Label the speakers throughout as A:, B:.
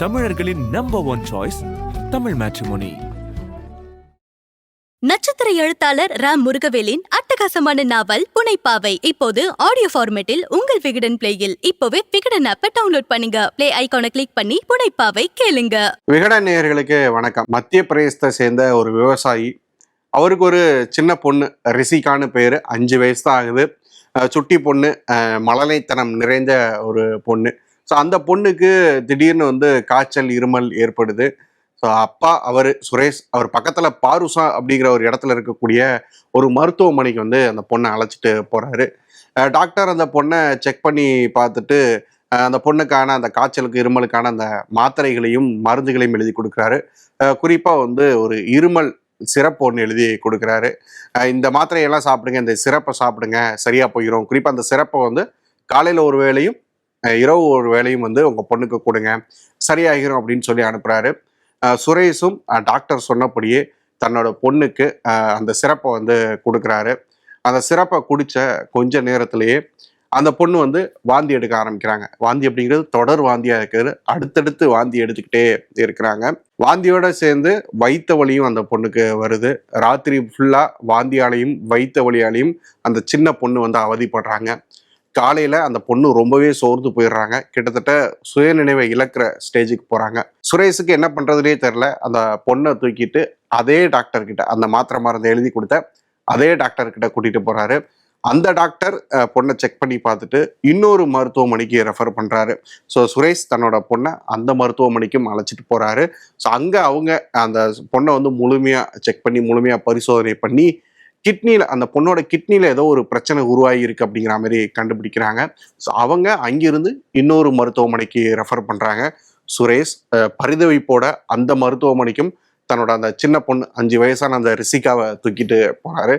A: தமிழர்களின் number one choice Tamil matrimony
B: நட்சத்திர எழுத்தாளர் ராம் முருகவேலின் அட்டகாசமான நாவல் புனைப்பாவை இப்போது ஆடியோ ஃபார்மேட்டில் உங்கள் விகடன் பிளேயில் இப்போவே விகடன் ஆப்பை டவுன்லோட் பண்ணுங்க. பிளே ஐகானை கிளிக் பண்ணி புனைப்பாவை கேளுங்க.
C: விகடன் நேயர்களுக்கு வணக்கம். மத்திய பிரதேசத்தை சேர்ந்த ஒரு விவசாயி அவருக்கு ஒரு சின்ன பொண்ணு ரிஷிகான்னு பேர் அஞ்சு வயசு தான் ஆகுது. சுட்டி பொண்ணு மழலைத்தனம் நிறைந்த ஒரு பொண்ணு. ஸோ அந்த பொண்ணுக்கு திடீர்னு வந்து காய்ச்சல் இருமல் ஏற்படுது. ஸோ அப்பா அவர் சுரேஷ் அவர் பக்கத்தில் பாருசா அப்படிங்கிற ஒரு இடத்துல இருக்கக்கூடிய ஒரு மருத்துவமனைக்கு வந்து அந்த பொண்ணை அழைச்சிட்டு போகிறாரு டாக்டர் அந்த பொண்ணை செக் பண்ணி பார்த்துட்டு அந்த பொண்ணுக்கான அந்த காய்ச்சலுக்கு இருமலுக்கான அந்த மாத்திரைகளையும் மருந்துகளையும் எழுதி கொடுக்குறாரு. குறிப்பாக வந்து ஒரு இருமல் சிறப்பு ஒன்று எழுதி கொடுக்குறாரு. இந்த மாத்திரையெல்லாம் சாப்பிடுங்க இந்த சிறப்பை சாப்பிடுங்க சரியாக போயிடும் குறிப்பாக அந்த சிறப்பை வந்து காலையில் ஒரு வேளையும் இரவு ஒரு வேலையும் வந்து உங்கள் பொண்ணுக்கு கொடுங்க. சரியாகிரும் அப்படின்னு சொல்லி அனுப்புகிறாரு சுரேஷும் டாக்டர் சொன்னபடியே தன்னோட பொண்ணுக்கு அந்த சிறப்பை வந்து கொடுக்குறாரு. அந்த சிறப்பை குடித்த கொஞ்ச நேரத்திலேயே அந்த பொண்ணு வந்து வாந்தி எடுக்க ஆரம்பிக்கிறாங்க. வாந்தி அப்படிங்கிறது தொடர் வாந்தியாக இருக்கிறது அடுத்தடுத்து வாந்தி எடுத்துக்கிட்டே இருக்கிறாங்க. வாந்தியோட சேர்ந்து வைத்த வழியும் அந்த பொண்ணுக்கு வருது. ராத்திரி ஃபுல்லாக வாந்தியாலையும் வைத்த வழியாலையும் அந்த சின்ன பொண்ணு வந்து அவதிப்படுறாங்க. காலையில அந்த பொண்ணு ரொம்பவே சோர்ந்து போயிடுறாங்க. கிட்டத்தட்ட சுயநினைவை இழக்கிற ஸ்டேஜுக்கு போறாங்க. சுரேஷுக்கு என்ன பண்றதுனே தெரில அந்த பொண்ணை தூக்கிட்டு அதே டாக்டர் கிட்ட அந்த மாத்திரை மருந்து எழுதி கொடுத்த அதே டாக்டர் கிட்ட கூட்டிட்டு போறாரு. அந்த டாக்டர் பொண்ணை செக் பண்ணி பார்த்துட்டு இன்னொரு மருத்துவமனைக்கு ரெஃபர் பண்ணுறாரு ஸோ சுரேஷ் தன்னோட பொண்ணை அந்த மருத்துவமனைக்கும் அழைச்சிட்டு போகிறாரு ஸோ அங்கே அவங்க அந்த பொண்ணை வந்து முழுமையாக செக் பண்ணி முழுமையாக பரிசோதனை பண்ணி கிட்னியில் அந்த பொண்ணோட கிட்னியில் ஏதோ ஒரு பிரச்சனை உருவாகி இருக்கு அப்படிங்கிற மாதிரி கண்டுபிடிக்கிறாங்க. ஸோ அவங்க அங்கிருந்து இன்னொரு மருத்துவமனைக்கு ரெஃபர் பண்ணுறாங்க சுரேஷ் பரிதவிப்போட அந்த மருத்துவமனைக்கும் தன்னோட அந்த சின்ன பொண்ணு அஞ்சு வயசான அந்த ரிசிகாவை தூக்கிட்டு போனார்.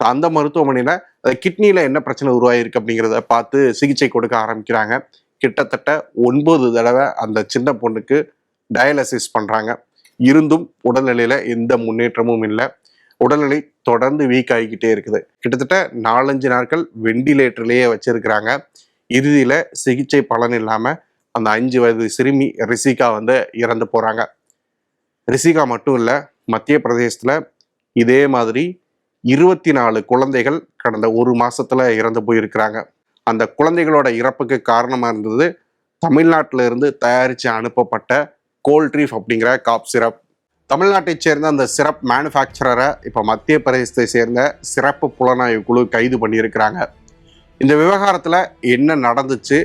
C: அந்த மருத்துவமனையில் கிட்னியில் என்ன பிரச்சனை உருவாயிருக்கு அப்படிங்கிறத பார்த்து சிகிச்சை கொடுக்க ஆரம்பிக்கிறாங்க. கிட்டத்தட்ட ஒன்பது தடவை அந்த சின்ன பொண்ணுக்கு டயாலிசிஸ் பண்ணுறாங்க இருந்தும் உடல்நிலையில் எந்த முன்னேற்றமும் இல்லை. உடல்நிலை தொடர்ந்து வீக் ஆகிக்கிட்டே இருக்குது. கிட்டத்தட்ட நாலஞ்சு நாட்கள் வெண்டிலேட்டர்லேயே வச்சிருக்கிறாங்க. இறுதியில் சிகிச்சை பலன் இல்லாமல் அந்த அஞ்சு வயது சிறுமி ரிஷிகா வந்து இறந்து போகிறாங்க ரிஷிகா மட்டும் இல்லை மத்திய பிரதேசத்தில் இதே மாதிரி இருபத்தி நாலு குழந்தைகள் கடந்த ஒரு மாதத்தில் இறந்து போயிருக்கிறாங்க. அந்த குழந்தைகளோட இறப்புக்கு காரணமாக இருந்தது தமிழ்நாட்டிலிருந்து இருந்து அனுப்பப்பட்ட கோல்ட்ரீஃப் அப்படிங்கிற காப் சிரப் தமிழ்நாட்டைச் சேர்ந்த அந்த சிறப்பு மேனுஃபேக்சரரை இப்போ மத்திய பிரதேசத்தை சேர்ந்த சிறப்பு புலனாய்வு குழு கைது பண்ணியிருக்கிறாங்க. இந்த விவகாரத்தில் என்ன நடந்துச்சு?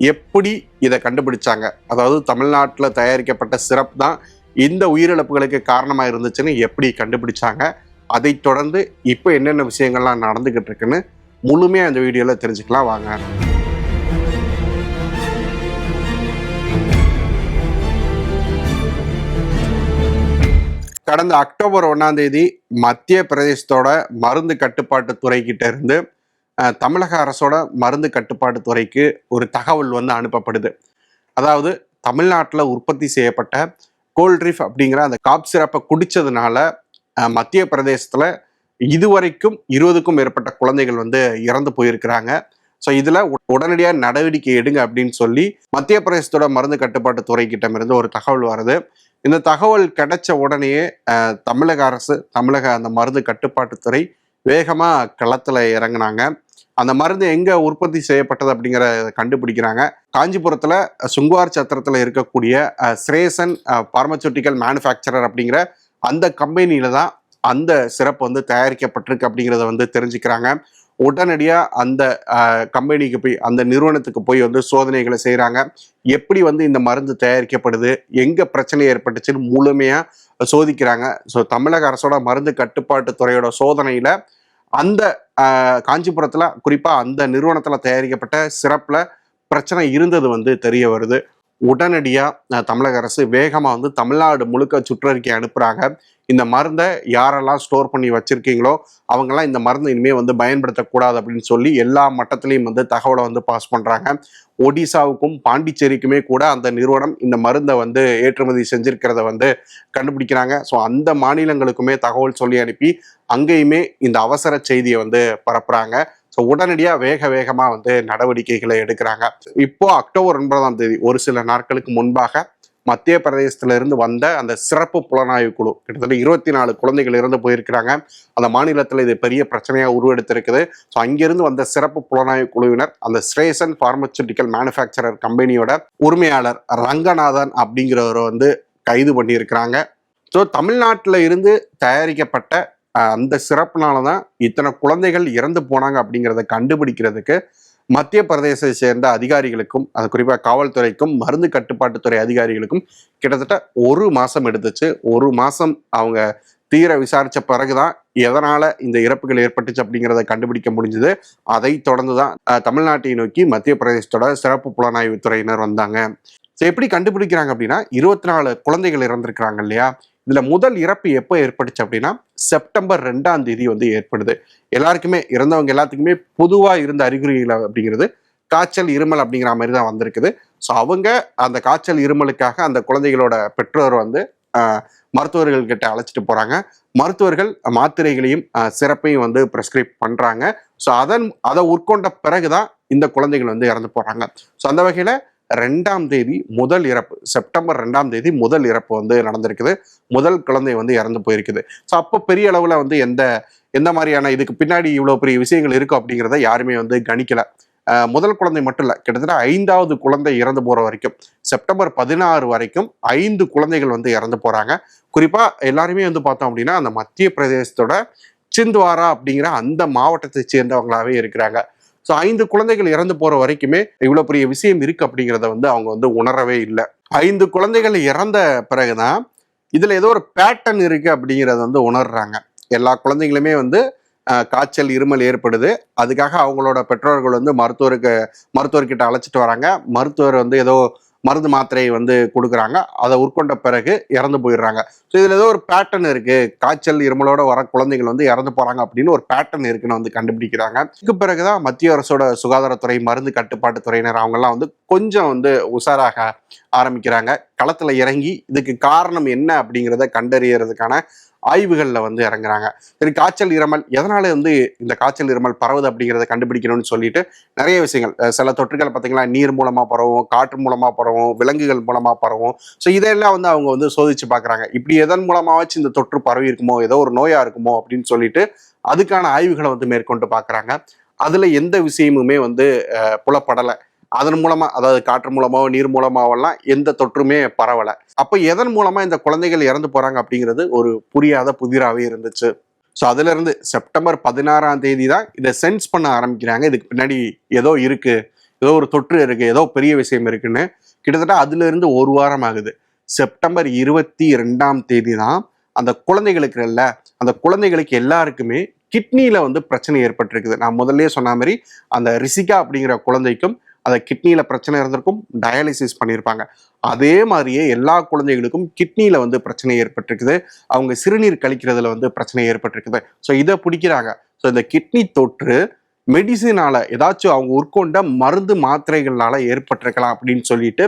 C: எப்படி இதை கண்டுபிடிச்சாங்க? அதாவது தமிழ்நாட்டில் தயாரிக்கப்பட்ட சிறப்பு தான் இந்த உயிரிழப்புகளுக்கு காரணமாக இருந்துச்சுன்னு எப்படி கண்டுபிடிச்சாங்க? அதை தொடர்ந்து இப்போ என்னென்ன விஷயங்கள்லாம் நடந்துக்கிட்டு இருக்குன்னு முழுமையாக இந்த வீடியோவில் தெரிஞ்சுக்கலாம். வாங்க. கடந்த அக்டோபர் ஒன்றாம் தேதி மத்திய பிரதேசத்தோட மருந்து கட்டுப்பாட்டு துறைக்கிட்ட இருந்து தமிழக அரசோட மருந்து கட்டுப்பாட்டு துறைக்கு ஒரு தகவல் வந்து அனுப்பப்படுது. அதாவது தமிழ்நாட்டில் உற்பத்தி செய்யப்பட்ட கோல்ட்ரிஃப் அப்படிங்கிற அந்த காப் சிறப்பை குடித்ததுனால மத்திய பிரதேசத்தில் இதுவரைக்கும் இருபதுக்கும் மேற்பட்ட குழந்தைகள் வந்து இறந்து போயிருக்கிறாங்க. ஸோ இதில் உடனடியாக நடவடிக்கை எடுங்க அப்படின்னு சொல்லி மத்திய பிரதேசத்தோட மருந்து கட்டுப்பாட்டு துறை கிட்டமிருந்து ஒரு தகவல் வருது. இந்த தகவல் கிடைச்ச உடனேயே தமிழக அரசு தமிழக அந்த மருந்து கட்டுப்பாட்டுத்துறை வேகமாக களத்தில் இறங்குனாங்க. அந்த மருந்து எங்கே உற்பத்தி செய்யப்பட்டது அப்படிங்கிறத கண்டுபிடிக்கிறாங்க. காஞ்சிபுரத்தில் சுங்குவார் சத்திரத்தில் இருக்கக்கூடிய ஸ்ரேசன் பார்மசூட்டிக்கல் மேனுஃபேக்சரர் அப்படிங்கிற அந்த கம்பெனியில தான் அந்த சிறப்பு வந்து தயாரிக்கப்பட்டிருக்கு அப்படிங்கிறத வந்து தெரிஞ்சுக்கிறாங்க. உடனடியாக அந்த கம்பெனிக்கு போய் அந்த நிறுவனத்துக்கு போய் வந்து சோதனைகளை செய்கிறாங்க எப்படி வந்து இந்த மருந்து தயாரிக்கப்படுது எங்கே பிரச்சனை ஏற்பட்டுச்சுன்னு முழுமையாக சோதிக்கிறாங்க. ஸோ தமிழக அரசோட மருந்து கட்டுப்பாட்டு துறையோட சோதனையில் அந்த காஞ்சிபுரத்தில் குறிப்பாக அந்த நிறுவனத்தில் தயாரிக்கப்பட்ட சிறப்பில் பிரச்சனை இருந்தது வந்து தெரிய வருது. உடனடியாக தமிழக அரசு வேகமாக வந்து தமிழ்நாடு முழுக்க சுற்றறிக்கை அனுப்புகிறாங்க இந்த மருந்தை யாரெல்லாம் ஸ்டோர் பண்ணி வச்சுருக்கீங்களோ அவங்கெல்லாம் இந்த மருந்து இனிமேல் வந்து பயன்படுத்தக்கூடாது அப்படின்னு சொல்லி எல்லா மட்டத்துலேயும் வந்து தகவலை வந்து பாஸ் பண்ணுறாங்க ஒடிசாவுக்கும் பாண்டிச்சேரிக்குமே கூட அந்த நிறுவனம் இந்த மருந்தை வந்து ஏற்றுமதி செஞ்சுருக்கிறத வந்து கண்டுபிடிக்கிறாங்க. ஸோ அந்த மாநிலங்களுக்குமே தகவல் சொல்லி அனுப்பி அங்கேயுமே இந்த அவசர செய்தியை வந்து பரப்புகிறாங்க ஸோ உடனடியாக வேக வேகமாக வந்து நடவடிக்கைகளை எடுக்கிறாங்க. இப்போ அக்டோபர் ஒன்பதாம் தேதி ஒரு சில நாட்களுக்கு முன்பாக மத்திய பிரதேசத்திலிருந்து வந்த அந்த சிறப்பு புலனாய்வு குழு கிட்டத்தட்ட இருபத்தி நாலு குழந்தைகள் இறந்து போயிருக்கிறாங்க. அந்த மாநிலத்தில் இது பெரிய பிரச்சனையாக உருவெடுத்திருக்குது. ஸோ அங்கிருந்து வந்த சிறப்பு புலனாய்வு குழுவினர் அந்த ஸ்ரேசன் ஃபார்மசூட்டிக்கல் மேனுஃபேக்சரர் கம்பெனியோட உரிமையாளர் ரங்கநாதன் அப்படிங்கிறவரை வந்து கைது பண்ணியிருக்கிறாங்க. ஸோ தமிழ்நாட்டில் இருந்து தயாரிக்கப்பட்ட அந்த சிறப்புனால தான் இத்தனை குழந்தைகள் இறந்து போனாங்க அப்படிங்கிறத கண்டுபிடிக்கிறதுக்கு மத்திய பிரதேசத்தை சேர்ந்த அதிகாரிகளுக்கும் அது குறிப்பாக காவல்துறைக்கும் மருந்து கட்டுப்பாட்டுத்துறை அதிகாரிகளுக்கும் கிட்டத்தட்ட ஒரு மாதம் எடுத்துச்சு. ஒரு மாதம் அவங்க தீர பிறகு தான் எதனால் இந்த இறப்புகள் ஏற்பட்டுச்சு அப்படிங்கிறத கண்டுபிடிக்க முடிஞ்சது. அதை தொடர்ந்து தான் தமிழ்நாட்டை நோக்கி மத்திய பிரதேசத்தோட சிறப்பு புலனாய்வு துறையினர் வந்தாங்க. ஸோ எப்படி கண்டுபிடிக்கிறாங்க அப்படின்னா இருபத்தி நாலு குழந்தைகள் இறந்துருக்கிறாங்க இல்லையா? இதில் முதல் இறப்பு எப்போ ஏற்பட்டுச்சு அப்படின்னா செப்டம்பர் ரெண்டாம் தேதி வந்து ஏற்படுது. எல்லாருக்குமே இறந்தவங்க எல்லாத்துக்குமே பொதுவாக இருந்த அறிகுறிகள் அப்படிங்கிறது காய்ச்சல் இருமல் அப்படிங்கிற மாதிரி தான் வந்திருக்குது. ஸோ அவங்க அந்த காய்ச்சல் இருமலுக்காக அந்த குழந்தைகளோட பெற்றோர் வந்து மருத்துவர்கள் கிட்ட அழைச்சிட்டு போகிறாங்க மருத்துவர்கள் மாத்திரைகளையும் சிறப்பையும் வந்து ப்ரெஸ்கிரைப் பண்ணுறாங்க ஸோ அதன் அதை உட்கொண்ட பிறகு தான் இந்த குழந்தைகள் வந்து இறந்து போகிறாங்க ஸோ அந்த வகையில் ரெண்டாம் தேதி முதல் இறப்பு செப்டம்பர் ரெண்டாம் தேதி முதல் இறப்பு வந்து நடந்திருக்குது. முதல் குழந்தை வந்து இறந்து போயிருக்குது. ஸோ அப்போ பெரிய அளவில் வந்து எந்த எந்த மாதிரியான இதுக்கு பின்னாடி இவ்வளோ பெரிய விஷயங்கள் இருக்கும் அப்படிங்கிறத யாருமே வந்து கணிக்கலை. முதல் குழந்தை மட்டும் இல்லை கிட்டத்தட்ட ஐந்தாவது குழந்தை இறந்து போகிற வரைக்கும் செப்டம்பர் பதினாறு வரைக்கும் ஐந்து குழந்தைகள் வந்து இறந்து போகிறாங்க குறிப்பாக எல்லாருமே வந்து பார்த்தோம் அப்படின்னா அந்த மத்திய பிரதேசத்தோட சிந்த்வாரா அப்படிங்கிற அந்த மாவட்டத்தை சேர்ந்தவங்களாவே இருக்கிறாங்க. ஸோ ஐந்து குழந்தைகள் இறந்து போற வரைக்குமே இவ்வளோ பெரிய விஷயம் இருக்கு அப்படிங்கிறத வந்து அவங்க வந்து உணரவே இல்லை. ஐந்து குழந்தைகள் இறந்த பிறகுதான் இதில் ஏதோ ஒரு பேட்டர்ன் இருக்கு அப்படிங்கிறத வந்து உணர்றாங்க. எல்லா குழந்தைங்களுமே வந்து காய்ச்சல் இருமல் ஏற்படுது. அதுக்காக அவங்களோட பெற்றோர்கள் வந்து மருத்துவருக்கு மருத்துவர்கிட்ட அழைச்சிட்டு வராங்க. மருத்துவர் வந்து ஏதோ மருந்து மாத்திரையை வந்து கொடுக்குறாங்க. அதை உட்கொண்ட பிறகு இறந்து போயிடுறாங்க. ஸோ இதில் ஏதோ ஒரு பேட்டர்ன் இருக்குது காய்ச்சல் இருமலோட வர குழந்தைகள் வந்து இறந்து போகிறாங்க அப்படின்னு ஒரு பேட்டர்ன் இருக்குன்னு வந்து கண்டுபிடிக்கிறாங்க. இதுக்கு பிறகுதான் மத்திய அரசோட சுகாதாரத்துறை மருந்து கட்டுப்பாட்டு துறையினர் அவங்கெல்லாம் வந்து கொஞ்சம் வந்து உஷாராக ஆரம்பிக்கிறாங்க. களத்தில் இறங்கி இதுக்கு காரணம் என்ன அப்படிங்கிறத கண்டறியறதுக்கான ஆய்வுகளில் வந்து இறங்குறாங்க. சரி காய்ச்சல் இருமல் எதனால் வந்து இந்த காய்ச்சல் இருமல் பரவுது அப்படிங்கிறத கண்டுபிடிக்கணும்னு சொல்லிட்டு நிறைய விஷயங்கள். சில தொற்றுகள் பார்த்திங்களா நீர் மூலமாக பரவும் காற்று மூலமாக பரவும் விலங்குகள் மூலமாக பரவும். ஸோ இதெல்லாம் வந்து அவங்க வந்து சோதிச்சு பார்க்குறாங்க. இப்படி எதன் மூலமாவாச்சும் இந்த தொற்று பரவி இருக்குமோ ஏதோ ஒரு நோயாக இருக்குமோ அப்படின்னு சொல்லிட்டு அதுக்கான ஆய்வுகளை வந்து மேற்கொண்டு பார்க்குறாங்க. அதில் எந்த விஷயமுமே வந்து புலப்படலை. அதன் மூலமா அதாவது காற்று மூலமாவோ நீர் மூலமாவெல்லாம் எந்த தொற்றுமே பரவலை. அப்போ எதன் மூலமா இந்த குழந்தைகள் இறந்து போறாங்க அப்படிங்கிறது ஒரு புரியாத புதிராகவே இருந்துச்சு. ஸோ அதுலேருந்து செப்டம்பர் பதினாறாம் தேதி தான் இதை சென்ஸ் பண்ண ஆரம்பிக்கிறாங்க. இதுக்கு பின்னாடி ஏதோ இருக்குது ஏதோ ஒரு தொற்று இருக்குது ஏதோ பெரிய விஷயம் இருக்குன்னு. கிட்டத்தட்ட அதிலிருந்து ஒரு வாரம் ஆகுது. செப்டம்பர் இருபத்தி ரெண்டாம் தேதி தான் அந்த குழந்தைகளுக்கு இல்லை அந்த குழந்தைகளுக்கு எல்லாருக்குமே கிட்னியில் வந்து பிரச்சனை ஏற்பட்டிருக்குது. நான் முதல்லயே சொன்ன மாதிரி அந்த ரிசிகா அப்படிங்கிற குழந்தைக்கும் அந்த கிட்னியில் பிரச்சனை இருந்திருக்கும் டயாலிசிஸ் பண்ணியிருப்பாங்க அதே மாதிரியே எல்லா குழந்தைகளுக்கும் கிட்னியில் வந்து பிரச்சனை ஏற்பட்டிருக்குது. அவங்க சிறுநீர் கழிக்கிறதுல வந்து பிரச்சனை ஏற்பட்டிருக்குது. ஸோ இதை பிடிக்கிறாங்க. ஸோ இந்த கிட்னி தொற்று மெடிசினால் ஏதாச்சும் அவங்க உட்கொண்ட மருந்து மாத்திரைகளால் ஏற்பட்டிருக்கலாம் அப்படின்னு சொல்லிட்டு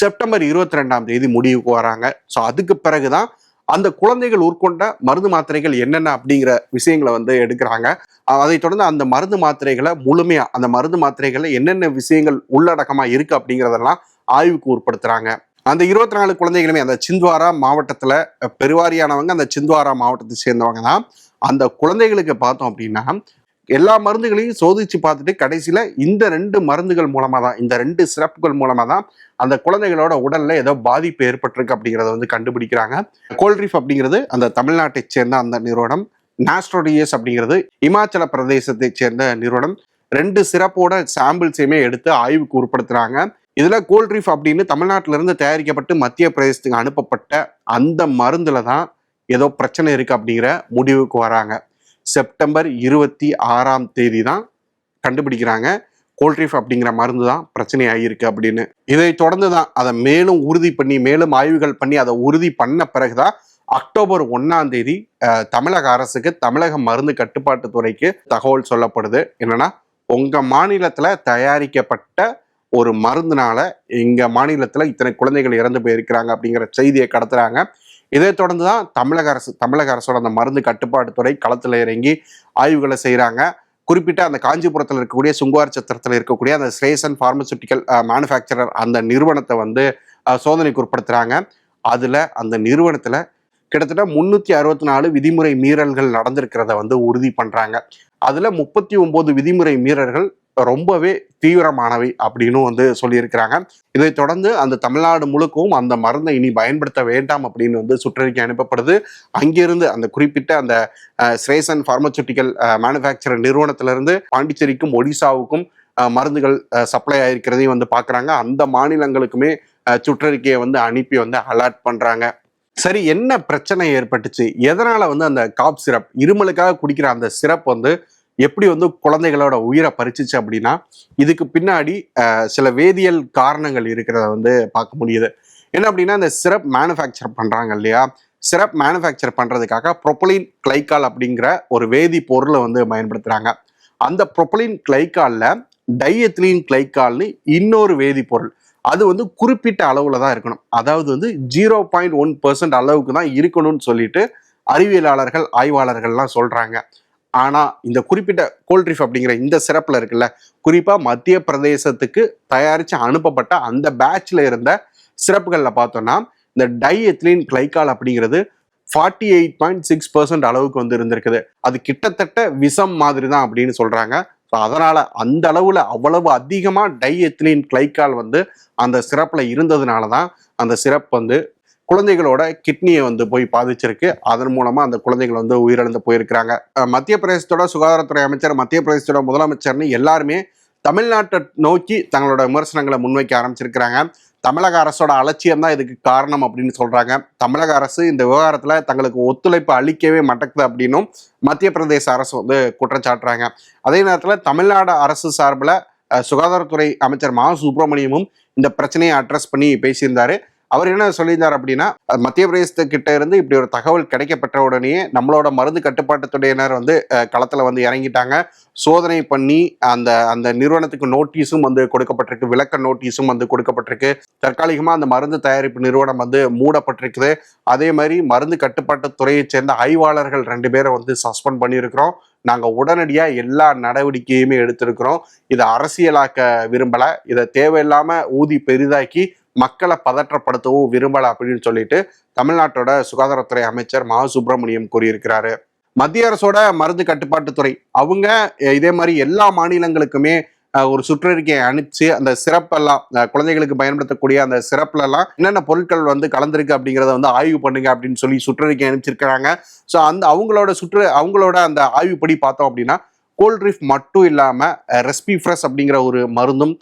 C: செப்டம்பர் இருபத்தி ரெண்டாம் தேதி முடிவுக்கு வராங்க. ஸோ அதுக்கு பிறகு தான் அந்த குழந்தைகள் உட்கொண்ட மருந்து மாத்திரைகள் என்னென்ன அப்படிங்கிற விஷயங்களை வந்து எடுக்கிறாங்க. அதை அதைத் தொடர்ந்து அந்த மருந்து மாத்திரைகளை முழுமையாக அந்த மருந்து மாத்திரைகளை என்னென்ன விஷயங்கள் உள்ளடக்கமாக இருக்குது அப்படிங்கிறதெல்லாம் ஆய்வுக்கு உட்படுத்துகிறாங்க அந்த இருபத்தி நாலு குழந்தைகளுமே அந்த சிந்த்வாரா மாவட்டத்தில் பெருவாரியானவங்க அந்த சிந்த்வாரா மாவட்டத்தை சேர்ந்தவங்க தான். அந்த குழந்தைகளுக்கு பார்த்தோம் அப்படின்னா எல்லா மருந்துகளையும் சோதிச்சு பார்த்துட்டு கடைசியில் இந்த ரெண்டு மருந்துகள் மூலமாக தான் இந்த ரெண்டு சிறப்புகள் மூலமாக தான் அந்த குழந்தைகளோட உடலில் ஏதோ பாதிப்பு ஏற்பட்டிருக்கு அப்படிங்கிறத வந்து கண்டுபிடிக்கிறாங்க. கோல்ட்ரீஃப் அப்படிங்கிறது அந்த தமிழ்நாட்டை சேர்ந்த அந்த நிறுவனம் நாஸ்ட்ரோடியஸ் அப்படிங்கிறது இமாச்சல பிரதேசத்தை சேர்ந்த நிறுவனம். ரெண்டு சிறப்போட சாம்பிள்ஸையுமே எடுத்து ஆய்வுக்கு உட்படுத்துகிறாங்க இதில் கோல்ட்ரீஃப் அப்படின்னு தமிழ்நாட்டிலிருந்து தயாரிக்கப்பட்டு மத்திய பிரதேசத்துக்கு அனுப்பப்பட்ட அந்த மருந்தில் தான் ஏதோ பிரச்சனை இருக்குது அப்படிங்கிற முடிவுக்கு வராங்க. செப்டம்பர் இருபத்தி ஆறாம் தேதி தான் கண்டுபிடிக்கிறாங்க கோல்ட்ரீஃப் அப்படிங்கிற மருந்து தான் பிரச்சனை ஆகியிருக்கு அப்படின்னு. இதை தொடர்ந்து தான் அதை மேலும் உறுதி பண்ணி மேலும் ஆய்வுகள் பண்ணி அதை உறுதி பண்ண பிறகுதான் அக்டோபர் ஒன்னாம் தேதி தமிழக அரசுக்கு தமிழக மருந்து கட்டுப்பாட்டு துறைக்கு தகவல் சொல்லப்படுது. என்னன்னா உங்கள் மாநிலத்தில் தயாரிக்கப்பட்ட ஒரு மருந்துனால எங்கள் மாநிலத்தில் இத்தனை குழந்தைகள் இறந்து போயிருக்கிறாங்க அப்படிங்கிற செய்தியை கடத்துறாங்க. இதை தொடர்ந்து தான் தமிழக அரசு தமிழக அரசோட அந்த மருந்து கட்டுப்பாட்டு துறை களத்தில் இறங்கி ஆய்வுகளை செய்கிறாங்க குறிப்பிட்ட அந்த காஞ்சிபுரத்தில் இருக்கக்கூடிய சுங்குவார் சத்திரத்தில் இருக்கக்கூடிய அந்த ஸ்ரேசன் ஃபார்மசூட்டிக்கல் மேனுஃபேக்சரர் அந்த நிறுவனத்தை வந்து சோதனைக்கு உட்படுத்துகிறாங்க அதில் அந்த நிறுவனத்தில் கிட்டத்தட்ட முன்னூற்றி அறுபத்தி நாலு விதிமுறை மீறல்கள் நடந்திருக்கிறத வந்து உறுதி பண்ணுறாங்க அதில் முப்பத்தி ஒம்பது விதிமுறை மீறல்கள் ரொம்பவே தீவிரமானவை அப்படின்னு வந்து சொல்லியிருக்கிறாங்க. இதை தொடர்ந்து அந்த தமிழ்நாடு முழுக்கவும் அந்த மருந்தை இனி பயன்படுத்த வேண்டாம் அப்படின்னு வந்து சுற்றறிக்கை அனுப்பப்படுது. அங்கிருந்து அந்த குறிப்பிட்ட அந்த ஸ்ரேசன் ஃபார்மசூட்டிக்கல் மேனுஃபேக்சரர் நிறுவனத்திலிருந்து பாண்டிச்சேரிக்கும் ஒடிசாவுக்கும் மருந்துகள் சப்ளை ஆகிருக்கிறதையும் வந்து பார்க்குறாங்க. அந்த மாநிலங்களுக்குமே சுற்றறிக்கையை வந்து அனுப்பி வந்து அலர்ட் பண்ணுறாங்க சரி என்ன பிரச்சனை ஏற்பட்டுச்சு? எதனால் வந்து அந்த காப் சிரப் இருமலுக்காக குடிக்கிற அந்த சிரப் வந்து எப்படி வந்து குழந்தைகளோட உயிரை பறிச்சிச்சு அப்படின்னா இதுக்கு பின்னாடி சில வேதியியல் காரணங்கள் இருக்கிறத வந்து பார்க்க முடியுது. என்ன அப்படின்னா இந்த சிரப் மேனுஃபேக்சர் பண்ணுறாங்க இல்லையா? சிரப் மேனுஃபேக்சர் பண்ணுறதுக்காக ப்ரொப்பலின் கிளைக்கால் அப்படிங்கிற ஒரு வேதி பொருளை வந்து பயன்படுத்துகிறாங்க அந்த ப்ரொப்பலின் கிளைக்காலில் டைஎத்லீன் கிளைக்கால்னு இன்னொரு வேதிப்பொருள் அது வந்து குறிப்பிட்ட அளவில் தான் இருக்கணும். அதாவது வந்து ஜீரோ பாயிண்ட் ஒன் பர்சன்ட் அளவுக்கு தான் இருக்கணும்னு சொல்லிட்டு அறிவியலாளர்கள் ஆய்வாளர்கள்லாம் சொல்கிறாங்க ஆனால் இந்த குறிப்பிட்ட கோல்ட்ரிஃப் அப்படிங்கிற இந்த சிறப்பில் இருக்குல்ல குறிப்பாக மத்திய பிரதேசத்துக்கு தயாரித்து அனுப்பப்பட்ட அந்த பேட்சில் இருந்த சிறப்புகளில் பார்த்தோன்னா இந்த டை எத்லின் கிளைக்கால் அப்படிங்கிறது forty eight point six percent அளவுக்கு வந்து இருந்திருக்குது. அது கிட்டத்தட்ட விஷம் மாதிரி தான் அப்படின்னு சொல்கிறாங்க ஸோ அதனால் அந்த அளவில் அவ்வளவு அதிகமா டைஎத்லின் கிளைக்கால் வந்து அந்த சிறப்பில் இருந்ததுனால தான் அந்த சிறப்பு வந்து குழந்தைகளோட கிட்னியை வந்து போய் பாதிச்சிருக்கு. அதன் மூலமாக அந்த குழந்தைகள் வந்து உயிரிழந்து போயிருக்கிறாங்க. மத்திய பிரதேசத்தோட சுகாதாரத்துறை அமைச்சர் மத்திய பிரதேசத்தோட முதலமைச்சர்னு எல்லாருமே தமிழ்நாட்டை நோக்கி தங்களோட விமர்சனங்களை முன்வைக்க ஆரம்பிச்சிருக்கிறாங்க. தமிழக அரசோட அலட்சியம் தான் இதுக்கு காரணம் அப்படின்னு சொல்கிறாங்க தமிழக அரசு இந்த விவகாரத்தில் தங்களுக்கு ஒத்துழைப்பு அளிக்கவே மாட்டேங்குது அப்படின்னும் மத்திய பிரதேச அரசு வந்து குற்றம் சாட்டுறாங்க அதே நேரத்தில் தமிழ்நாடு அரசு சார்பில் சுகாதாரத்துறை அமைச்சர் மா. சுப்பிரமணியமும் இந்த பிரச்சனையை அட்ரஸ் பண்ணி பேசியிருந்தாரு. அவர் என்ன சொல்லியிருந்தார் அப்படின்னா மத்திய பிரதேசத்துக்கிட்ட இருந்து இப்படி ஒரு தகவல் கிடைக்கப்பட்ட உடனே நம்மளோட மருந்து கட்டுப்பாட்டுத்துறையினர் வந்து களத்தில் வந்து இறங்கிட்டாங்க. சோதனை பண்ணி அந்த அந்த நிறுவனத்துக்கு நோட்டீஸும் வந்து கொடுக்கப்பட்டிருக்கு. விளக்க நோட்டீஸும் வந்து கொடுக்கப்பட்டிருக்கு. தற்காலிகமாக அந்த மருந்து தயாரிப்பு நிறுவனம் வந்து மூடப்பட்டிருக்குது. அதே மாதிரி மருந்து கட்டுப்பாட்டு துறையைச் சேர்ந்த ஆய்வாளர்கள் ரெண்டு பேரை வந்து சஸ்பெண்ட் பண்ணியிருக்கிறோம். நாங்கள் உடனடியாக எல்லா நடவடிக்கையுமே எடுத்திருக்கிறோம். இதை அரசியலாக்க விரும்பலை. இதை தேவையில்லாமல் ஊதி பெரிதாக்கி மக்களை பதற்றப்படுத்தவும் விரும்பல அப்படின்னு சொல்லிட்டு தமிழ்நாட்டோட சுகாதாரத்துறை அமைச்சர் மா. சுப்பிரமணியம் கூறியிருக்கிறாரு. மத்திய அரசோட மருந்து கட்டுப்பாட்டுத்துறை அவங்க இதே மாதிரி எல்லா மாநிலங்களுக்குமே ஒரு சுற்றறிக்கையை அனுப்பிச்சு அந்த சிறப்பெல்லாம் குழந்தைகளுக்கு பயன்படுத்தக்கூடிய அந்த சிறப்புலலாம் என்னென்ன பொருட்கள் வந்து கலந்துருக்கு அப்படிங்கிறத வந்து ஆய்வு பண்ணுங்க அப்படின்னு சொல்லி சுற்றறிக்கை அனுப்பிச்சிருக்கிறாங்க. ஸோ அந்த அவங்களோட சுற்று அவங்களோட அந்த ஆய்வுப்படி பார்த்தோம் அப்படின்னா கோல்ட்ரிஃப் மட்டும் இல்லாமல் ரெஸ்பி ஃப்ரெஷ் அப்படிங்கிற ஒரு மருந்தும்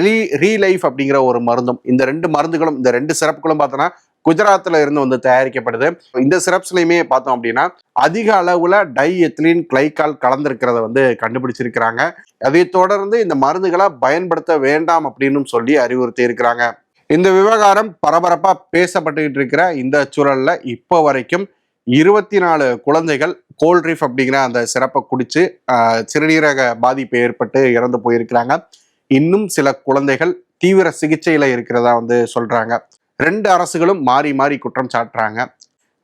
C: ரீ ரீலைஃப் அப்படிங்கிற ஒரு மருந்தும் இந்த ரெண்டு மருந்துகளும் இந்த ரெண்டு சிறப்புகளும் பார்த்தோன்னா குஜராத்தில் இருந்து வந்து தயாரிக்கப்படுது. இந்த சிரப்ஸ்லையுமே பார்த்தோம் அப்படின்னா அதிக அளவில் டை எத்திலின் கிளைக்கால் கலந்திருக்கிறத வந்து கண்டுபிடிச்சிருக்கிறாங்க. அதை தொடர்ந்து இந்த மருந்துகளை பயன்படுத்த வேண்டாம் அப்படின்னு சொல்லி அறிவுறுத்தி இருக்கிறாங்க. இந்த விவகாரம் பரபரப்பாக பேசப்பட்டுக்கிட்டு இருக்கிற இந்த சூழலில் இப்போ வரைக்கும் இருபத்தி நாலு குழந்தைகள் கோல்ட்ரிஃப் அப்படிங்கிற அந்த சிறப்பை குடிச்சு சிறுநீரக பாதிப்பு ஏற்பட்டு இறந்து போயிருக்கிறாங்க. இன்னும் சில குழந்தைகள் தீவிர சிகிச்சையில் இருக்கிறதா வந்து சொல்கிறாங்க ரெண்டு அரசுகளும் மாறி மாறி குற்றம் சாட்டுறாங்க.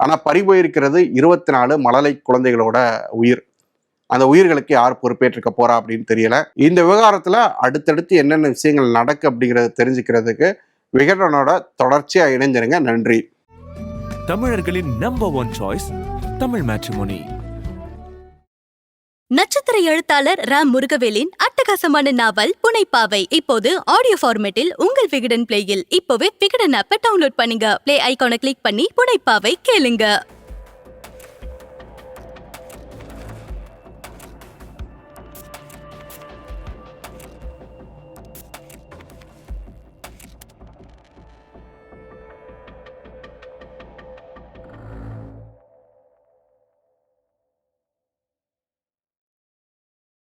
C: ஆனால் பறிபோயிருக்கிறது இருபத்தி நாலு மழலை குழந்தைகளோட உயிர். அந்த உயிர்களுக்கு யார் பொறுப்பேற்றுக்க போறா அப்படின்னு தெரியல. இந்த விவகாரத்தில் அடுத்தடுத்து என்னென்ன விஷயங்கள் நடக்கு அப்படிங்கறத தெரிஞ்சுக்கிறதுக்கு விகடனோட தொடர்ச்சியாக இணைஞ்சிருங்க. நன்றி.
A: தமிழர்களின் number one choice Tamil matrimony
B: நட்சத்திர எழுத்தாளர் ராம் முருகவேலின் அட்டகாசமான நாவல் புனைப்பாவை இப்போது ஆடியோ ஃபார்மேட்டில் உங்கள் விகடன் பிளேயில் இப்போவே விகடன் ஆப்பை டவுன்லோட் பண்ணுங்க. பிளே ஐகானை கிளிக் பண்ணி புனைப்பாவை கேளுங்க.